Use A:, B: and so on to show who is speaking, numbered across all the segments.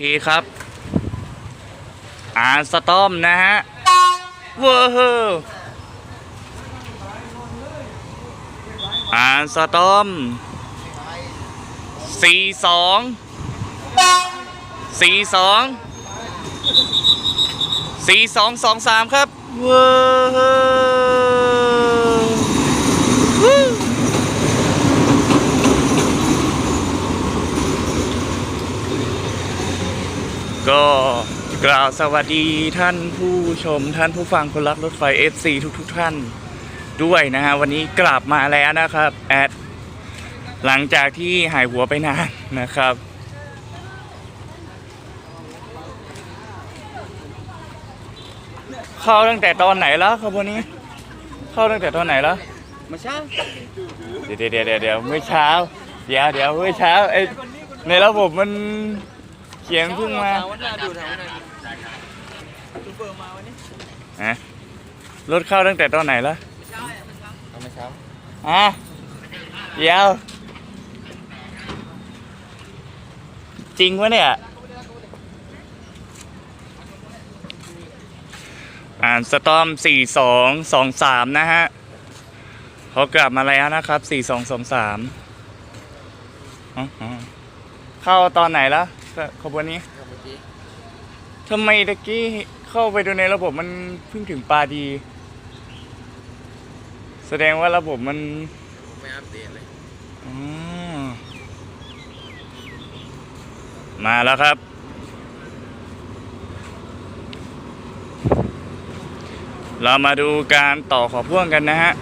A: ทีครับอ่านสตอมนะฮะเวอร์ฮออ่านสตอมสี่สองสี่สองสี่สองสองสามครับเวอร์เฮอ ก็ กล่าวสวัสดีท่านผู้ชมท่านผู้ฟังคนรักรถไฟ FC ทุกทุกๆท่านด้วยนะฮะวันนี้กลับมาแล้วนะครับแอดหลังจากที่หายหัวไปนานนะครับ เข้าตั้งแต่ตอนไหนแล้วครับวันนี้ เข้าตั้งแต่ตอนไหนแล้ว
B: มาเช้า
A: เดี๋ยวเดี๋ยวเดี๋ยวเดี๋ยวเมื่อเช้า เดี๋ยวเดี๋ยวเมื่อเช้าไอในระบบมันเขียนเพิ่งมา
B: วันหน้าดูแถวนั้นซู เปอร์มาวันนี้
A: ฮะรถเข้าตั้งแต่ตอนไหนแล้ว
B: เอามาเช้า
A: อะเดี๋ยว จริงวะเนี่ย อ่านสตอม 4223 นะฮะเขากลับมาแล้วนะครับ 4223อ๋ออ๋อเข้าตอนไหนแล้วขบวนนี้
B: เมื่อกี้
A: ทำไมตะกี้ เข้าไปดูในระบบมันเพิ่งถึงปลาดี แสดงว่าระบบมัน
B: ไม่อัปเดตเลย
A: อมมาแล้วครับ เรามาดูการต่อขอพ่วงกันนะฮะ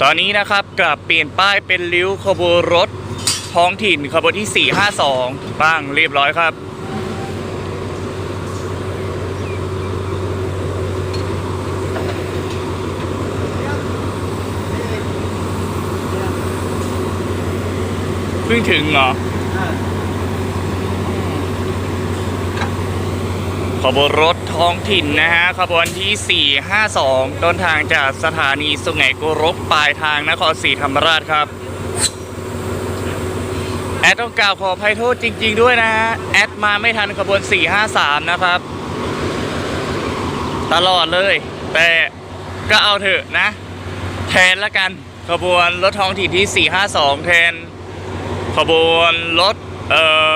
A: ตอนนี้นะครับกลับเปลี่ยนป้ายเป็นริ้วขบวนรถ ท้องถิ่นขบวนที่ 452 บ้างเรียบร้อยครับ เพิ่งถึงเหรอขบวนรถท้องถิ่นนะฮะ ขบวนที่ 452 ต้นทางจากสถานีสุไหงโกรกปลายทางนครศรีธรรมราชครับ แอดต้องกล่าวขออภัยโทษจริง ๆ ด้วยนะฮะแอดมาไม่ทันขบวน 453 นะครับ ตลอดเลย แต่ก็เอาเถอะนะ แทนละกันขบวนรถท้องถิ่นที่ 452 แทน ขบวนรถเอ่อ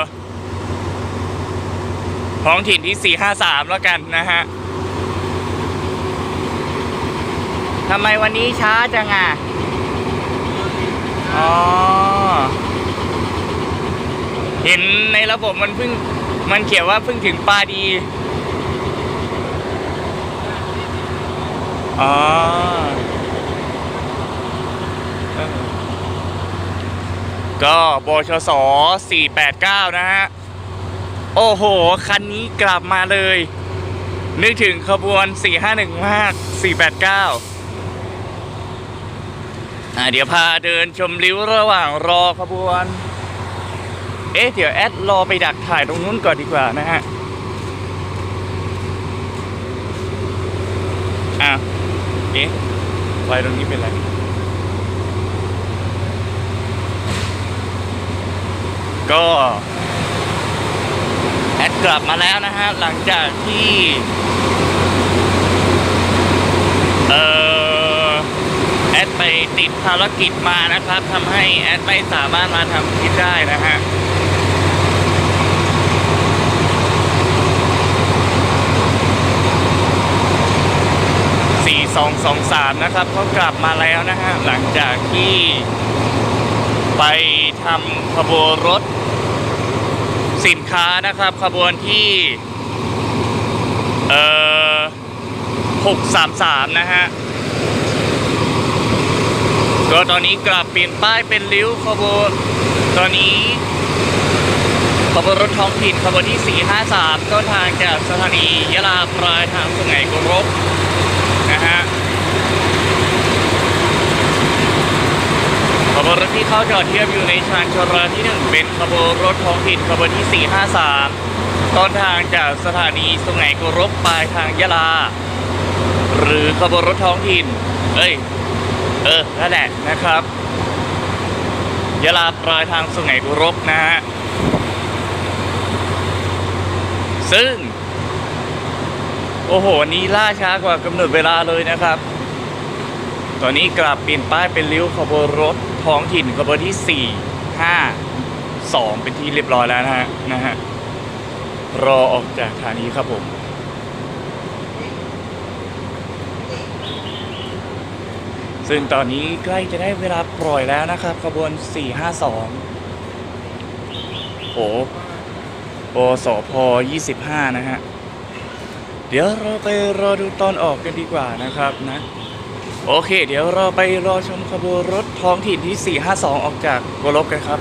A: ท้องถิ่นที่ 453 แล้วกันนะฮะทำไมวันนี้ช้าจังอะ อ๋อ เห็นในระบบมันเพิ่งมันเขียนว่าเพิ่งถึงปาดีอ๋อเออก็บชส489 นะฮะ โอ้โห คันนี้กลับมาเลย นึกถึงขบวน 451มาก489 อ่าเดี๋ยวพาเดินชมริ้วระหว่างรอขบวน เอ๊ะเดี๋ยวแอดรอไปดักถ่ายตรงนู้นก่อนดีกว่านะฮะอะเอ๊ะไฟตรงนี้เป็นไรก็แอดกลับมาแล้วนะฮะ หลังจากที่ เอ่อแอดไปติดภารกิจมานะครับทำให้แอดไม่สามารถมาทำคลิปได้นะฮะ 223 นะครับเขากลับมาแล้วนะฮะหลังจากที่ไปทำขบวนรถสินค้านะครับขบวนที่เอ่อ633 นะฮะก็ตอนนี้กลับเปลี่ยนป้ายเป็นริ้วขบวนตอนนี้ขบวนรถท้องถิ่นขบวนที่ 453ต้นทางจากสถานียะลาปลายทางสุไหงโกรกนะฮะ ขบวนรถ ที่เข้าจอดเทียบอยู่ในชานชราที่ 1 เป็นขบวนรถท้องถิ่นขบวนที่ 453 ต้นทางจากสถานีสุไงกรบปลายทางยะลา หรือขบวนรถท้องถิ่น เอ้ย เออ นั่นแหละนะครับ ยะลาปลายทางสุไงกรบนะฮะ ซึ่ง โอ้โหนนี้ล่าช้ากว่ากำหนดเวลาเลยนะครับ ตอนนี้กลับเปลี่ยนป้ายเป็นริ้วขบวนรถ ท้องถิ่นขบวนที่ 4 5 2 เป็นที่เรียบร้อยแล้วนะฮะนะฮะรอออกจากสถานีครับผมซึ่งตอนนี้ใกล้จะได้เวลาปล่อยแล้วนะครับขบวน 452 โอ้โอสอพ25 นะฮะ เดี๋ยวเราไปรอดูตอนออกกันดีกว่านะครับนะ โอเค เดี๋ยวเราไปรอชมขบวนรถท้องถิ่นที่ 452 ออกจากกัวลบกันครับ